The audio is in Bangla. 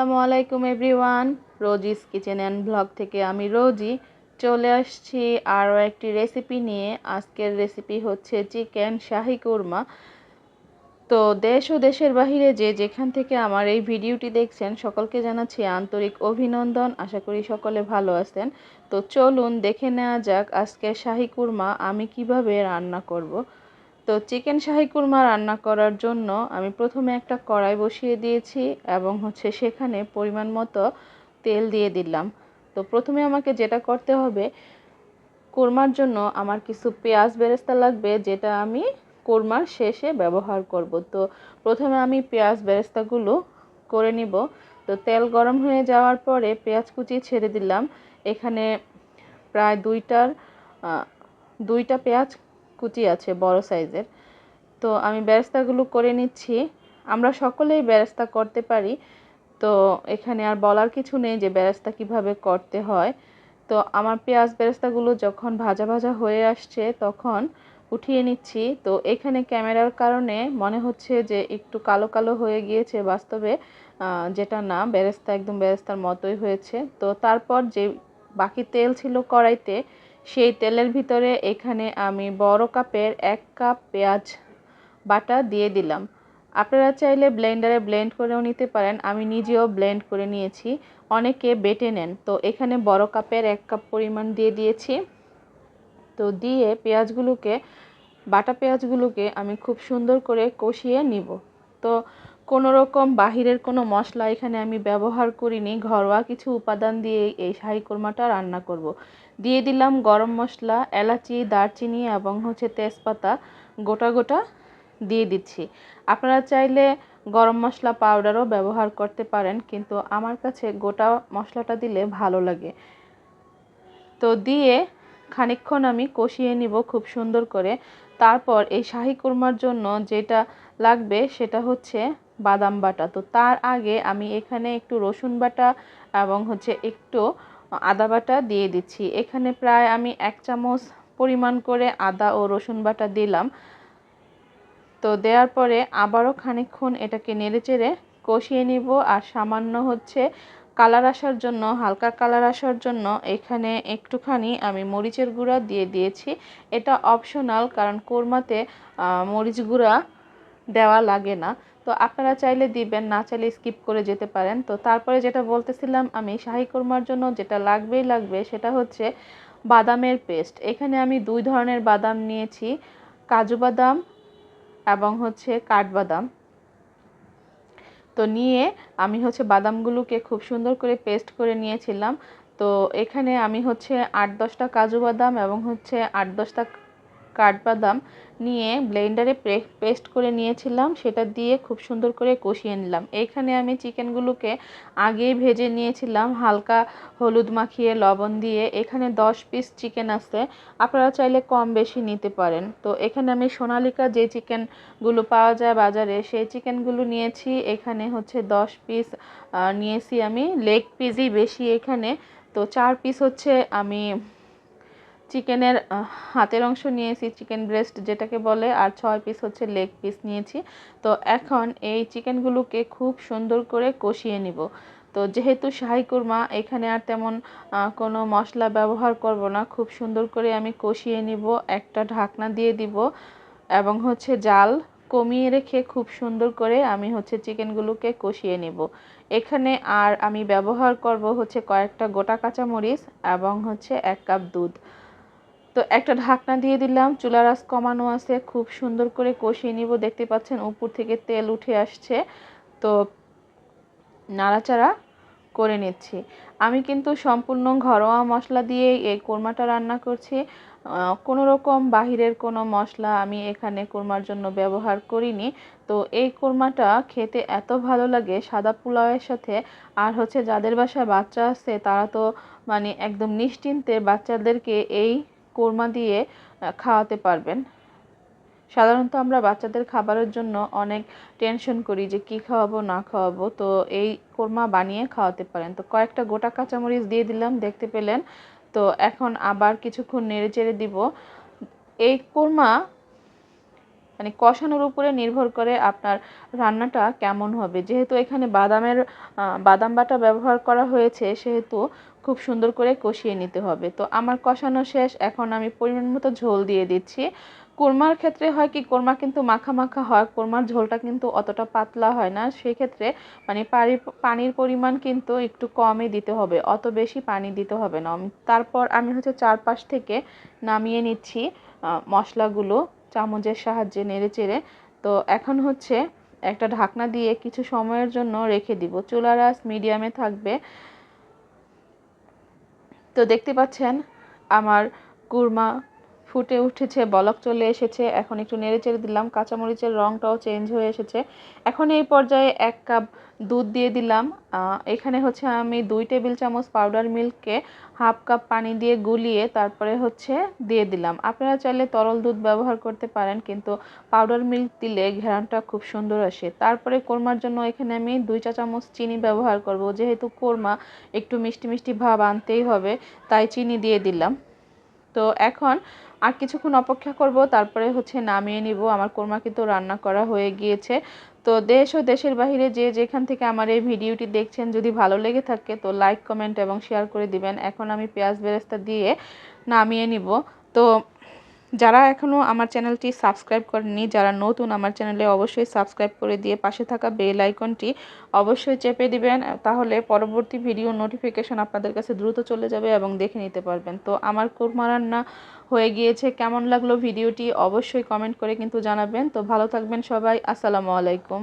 আসসালামু আলাইকুম everyone. Rosie's kitchen and blog থেকে আমি রোজি চলে আসছি আরও একটি রেসিপি নিয়ে। আজকের রেসিপি হচ্ছে চিকেন শাহি কুরমা। তো দেশ ও দেশের বাহিরে যে যেখান থেকে আমার এই ভিডিওটি দেখছেন, সকলকে জানাচ্ছি আন্তরিক অভিনন্দন। আশা করি সকলে ভালো আছেন। তো চলুন দেখে নেওয়া যাক আজকের শাহি কুরমা আমি কীভাবে রান্না করব। তো চিকেন শাহি কুরমা রান্না করার জন্য আমি প্রথমে একটা কড়াই বসিয়ে দিয়েছি এবং হচ্ছে সেখানে পরিমাণ মতো তেল দিয়ে দিলাম। তো প্রথমে আমাকে যেটা করতে হবে, কোরমার জন্য আমার কিছু পেঁয়াজ বেরেস্তা লাগবে যেটা আমি কোরমার শেষে ব্যবহার করব। তো প্রথমে আমি পেঁয়াজ বেরেস্তাগুলো করে নিব। তো তেল গরম হয়ে যাওয়ার পরে পেঁয়াজ কুচি ছেড়ে দিলাম। এখানে প্রায় দুইটার দুইটা পেঁয়াজ কুচি আছে, বড় সাইজের। তো আমি বেরেস্তাগুলো করে নিচ্ছি। আমরা সকলেই বেরেস্তা করতে পারি। তো এখানে আর বলার কিছু নেই যে বেরেস্তা কীভাবে করতে হয়। তো আমার পেঁয়াজ বেরেস্তাগুলো যখন ভাজা ভাজা হয়ে আসছে তখন উঠিয়ে নিচ্ছি। তো এখানে ক্যামেরার কারণে মনে হচ্ছে যে একটু কালো কালো হয়ে গিয়েছে বাস্তবে যেটা না বেরেস্তা একদম বেরেস্তার মতোই হয়েছে। তো তারপর যে বাকি তেল ছিল কড়াইতে সেই তেলের ভিতরে এখানে আমি বড় কাপের এক কাপ পেঁয়াজ বাটা দিয়ে দিলাম। আপনারা চাইলে ব্লেন্ডারে ব্লেন্ড করেও নিতে পারেন। আমি নিজেও ব্লেন্ড করে নিয়েছি। অনেকে বেটে নেন। তো এখানে বড় কাপের এক কাপ পরিমাণ দিয়ে দিয়েছি। তো দিয়ে পেঁয়াজগুলোকে, বাটা পেঁয়াজগুলোকে আমি খুব সুন্দর করে কষিয়ে নিব। তো কোনো রকম বাহিরের কোনো মশলা এখানে আমি ব্যবহার করিনি। ঘরোয়া কিছু উপাদান দিয়ে এই শাহি কোরমাটা রান্না করব। দিয়ে দিলাম গরম মশলা, এলাচি, দারচিনি এবং হচ্ছে তেজপাতা। গোটা গোটা দিয়ে দিচ্ছি। আপনারা চাইলে গরম মশলা পাউডারও ব্যবহার করতে পারেন, কিন্তু আমার কাছে গোটা মশলাটা দিলে ভালো লাগে। তো দিয়ে খানিক্ষণ আমি কষিয়ে নিব খুব সুন্দর করে। তারপর এই শাহি কুরমার জন্য যেটা লাগবে সেটা হচ্ছে বাদাম বাটা। তো তার আগে আমি এখানে একটু রসুন বাটা এবং হচ্ছে একটু আদা বাটা দিয়ে দিচ্ছি। এখানে প্রায় আমি এক চামচ পরিমাণ করে আদা ও রসুন বাটা দিলাম। তো দেওয়ার পরে আবারও খানিক্ষণ এটাকে নেড়েচেড়ে কষিয়ে নিব আর সামান্য হচ্ছে কালার আসার জন্য, হালকা কালার আসার জন্য এখানে একটুখানি আমি মরিচের গুঁড়া দিয়ে দিয়েছি। এটা অপশনাল কারণ কোরমাতে মরিচ গুঁড়া দেওয়া লাগে না। তো আপনারা চাইলে দিবেন, না চাইলে স্কিপ করে যেতে পারেন। তো তারপরে যেটা বলতেছিলাম আমি শাহি কোরমার জন্য যেটা লাগবেই লাগবে সেটা হচ্ছে বাদামের পেস্ট এখানে আমি দুই ধরনের বাদাম নিয়েছি, কাজু বাদাম এবং হচ্ছে কাঠবাদাম তো নিয়ে আমি হচ্ছে বাদামগুলোকে খুব সুন্দর করে পেস্ট করে নিয়েছিলাম। তো এখানে আমি হচ্ছে আট দশটা কাজু বাদাম এবং হচ্ছে আট দশটা কাঠবাদাম নিয়ে ব্লেন্ডারে পেস্ট করে নিয়েছিলাম। সেটা দিয়ে খুব সুন্দর করে কষিয়ে নিলাম। এখানে আমি চিকেনগুলোকে আগেই ভেজে নিয়েছিলাম। হালকা হলুদ মাখিয়ে লবণ দিয়ে। এখানে দশ পিস চিকেন আছে। আপনারা চাইলে কম বেশি নিতে পারেন। তো এখানে আমি সোনালিকা যে চিকেনগুলো পাওয়া যায় বাজারে, সেই চিকেনগুলো নিয়েছি। এখানে হচ্ছে দশ পিস নিয়েছি আমি। লেগ পিসই বেশি এখানে। তো চার পিস হচ্ছে আমি চিকেনের হাতের অংশ নিয়েছি, চিকেন ব্রেস্ট যেটাকে বলে, আর ছয় পিস হচ্ছে লেগ পিস নিয়েছি। তো এখন এই চিকেনগুলোকে খুব সুন্দর করে কষিয়ে নিব। তো যেহেতু শাহি কুরমা, এখানে আর তেমন কোনো মশলা ব্যবহার করব না। খুব সুন্দর করে আমি কষিয়ে নিব, একটা ঢাকনা দিয়ে দিব, এবং হচ্ছে জাল কমিয়ে রেখে খুব সুন্দর করে আমি হচ্ছে চিকেনগুলোকে কষিয়ে নিব। এখানে আর আমি ব্যবহার করব হচ্ছে কয়েকটা গোটা কাঁচামরিচ এবং হচ্ছে এক কাপ দুধ। তো একটা ঢাকনা দিয়ে দিলাম, চুলার আঁচ কমানো আছে, খুব সুন্দর করে কষিয়ে নিব, দেখতে পাচ্ছেন উপর থেকে তেল উঠে আসছে। তো নাড়াচাড়া করে নিচ্ছি। আমি কিন্তু সম্পূর্ণ ঘরোয়া মশলা দিয়ে এই কোরমাটা রান্না করছি। কোনো রকম বাহিরের কোনো মশলা আমি এখানে কোরমার জন্য ব্যবহার করিনি। তো এই কোরমাটা খেতে এত ভালো লাগে, সাদা পোলাওয়ের সাথে। আর হচ্ছে যাদের বাসায় বাচ্চা আছে, তারা তো মানে একদম নিশ্চিন্তে বাচ্চাদেরকে এই কোরমা দিয়ে খাওয়াতে পারবেন। সাধারণত আমরা বাচ্চাদের খাবারের জন্য অনেক টেনশন করি যে কি খাওয়াবো, না খাওয়াবো। তো এই কোরমা বানিয়ে খাওয়াতে পারেন। তো কয়েকটা গোটা কাঁচামরিচ দিয়ে দিলাম, দেখতে পেলেন। তো এখন আবার কিছুক্ষণ নেড়ে চেড়ে দিব। এই কোরমা মানে কষানোর উপরে নির্ভর করে আপনার রান্নাটা কেমন হবে। যেহেতু এখানে বাদামের বাদাম বাটা ব্যবহার করা হয়েছে, সেহেতু খুব সুন্দর করে কষিয়ে নিতে হবে। তো আমার কষানো শেষ, এখন আমি পরিমাণ মতো ঝোল দিয়ে দিচ্ছি। কোরমার ক্ষেত্রে হয় কি, কোরমা কিন্তু মাখা মাখা হয়, কোরমার ঝোলটা কিন্তু অতটা পাতলা হয় না। সেক্ষেত্রে মানে পানি পানির পরিমাণ কিন্তু একটু কমই দিতে হবে, অত বেশি পানি দিতে হবে না। তারপর আমি হচ্ছে চারপাশ থেকে নামিয়ে নিচ্ছি মশলাগুলো। চামচের সাহায্যে নেড়ে চেড়ে। তো এখন হচ্ছে একটা ঢাকনা দিয়ে কিছু সময়ের জন্য রেখে দিব। চুলার আঁচ মিডিয়ামে থাকবে। তো দেখতে পাচ্ছেন আমার কুরমা ফুটে উঠেছে, বলক চলে এসেছে। এখন একটু নেড়ে চেড়ে দিলাম, কাঁচামরিচের রঙটাও চেঞ্জ হয়ে এসেছে। এখন এই পর্যায়ে এক কাপ দুধ দিয়ে দিলাম। এখানে হচ্ছে আমি দুই টেবিল চামচ পাউডার মিল্ককে হাফ কাপ পানি দিয়ে গুলিয়ে তারপরে হচ্ছে দিয়ে দিলাম। আপনারা চাইলে তরল দুধ ব্যবহার করতে পারেন, কিন্তু পাউডার মিল্ক দিলে ঘেরানটা খুব সুন্দর আসে। তারপরে কোরমার জন্য এখানে আমি দুই চা চামচ চিনি ব্যবহার করব। যেহেতু কোরমা একটু মিষ্টি মিষ্টি ভাব আনতেই হবে, তাই চিনি দিয়ে দিলাম। তো এখন আর কিছুক্ষণ অপেক্ষা করব, তারপরে হচ্ছে নামিয়ে নিব। আমার কোরমা কিন্তু রান্না করা হয়ে গিয়েছে। তো দেশ ও দেশের বাহিরে যে যেখান থেকে আমার এই ভিডিওটি দেখছেন, যদি ভালো লেগে থাকে তো লাইক কমেন্ট এবং শেয়ার করে দিবেন। এখন আমি পেঁয়াজ বেরেস্তা দিয়ে নামিয়ে নিব। তো যারা এখনও আমার চ্যানেলটি সাবস্ক্রাইব করেননি, যারা নতুন আমার চ্যানেলে অবশ্যই সাবস্ক্রাইব করে দিয়ে পাশে থাকা বেল আইকনটি অবশ্যই চেপে দিবেন, তাহলে পরবর্তী ভিডিও নোটিফিকেশন আপনাদের কাছে দ্রুত চলে যাবে এবং দেখে নিতে পারবেন। তো আমার কুরমা রান্না হয়ে গিয়েছে, কেমন লাগল ভিডিওটি অবশ্যই কমেন্ট করে কিন্তু জানাবেন। তো ভালো থাকবেন সবাই, আসসালামু আলাইকুম।